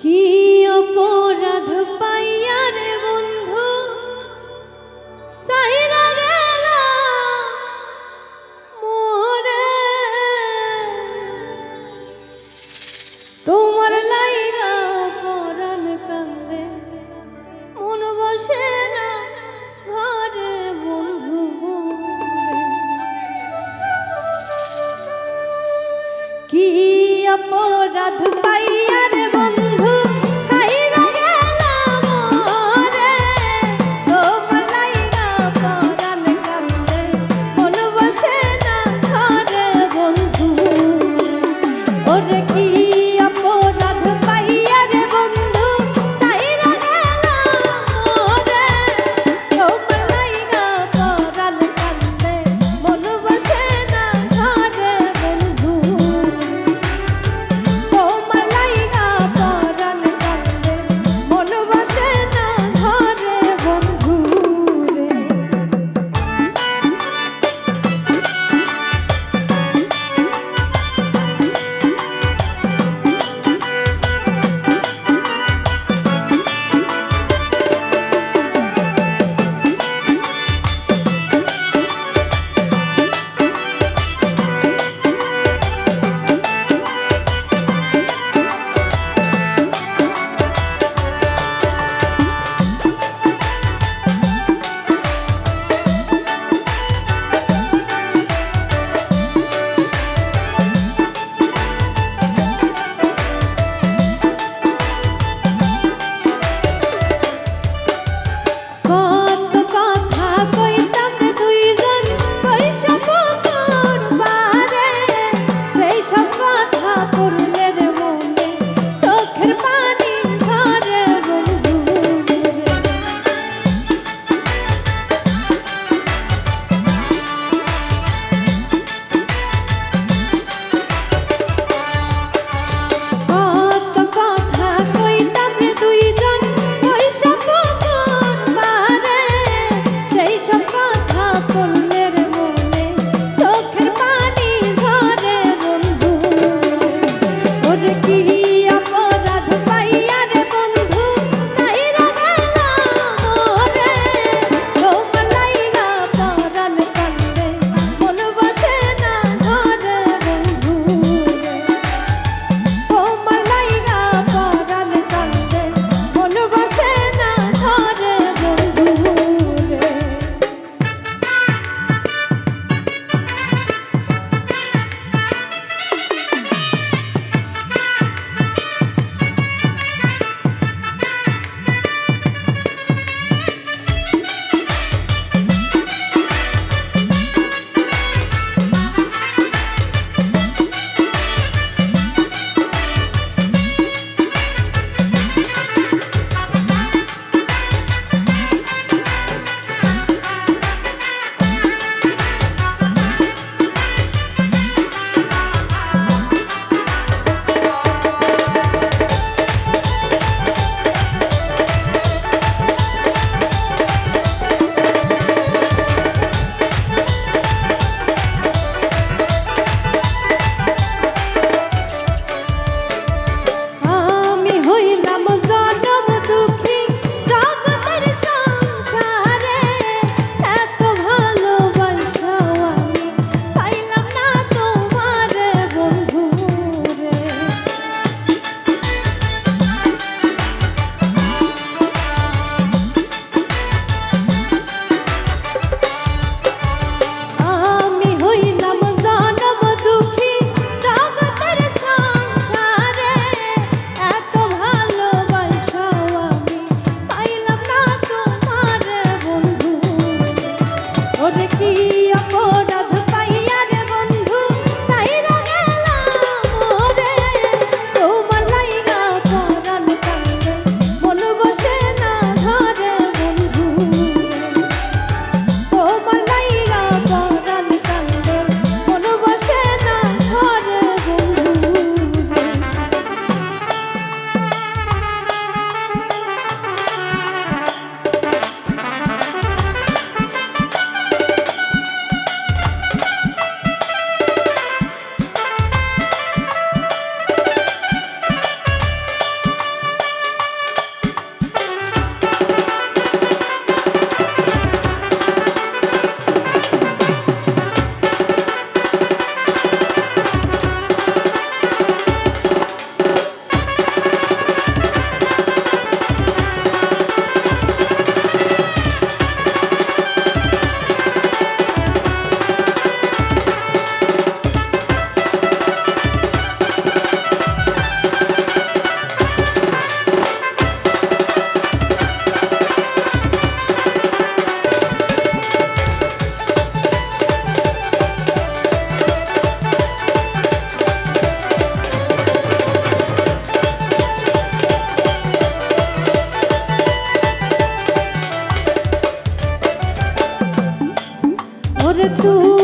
কি অপরাধ পাইয়া রে বন্ধু? সাইরা গেল, মোরে। তোমার লাইগা পরাণ কান্দে, মন বসে না ঘরে বন্ধু কি অপরাধ तू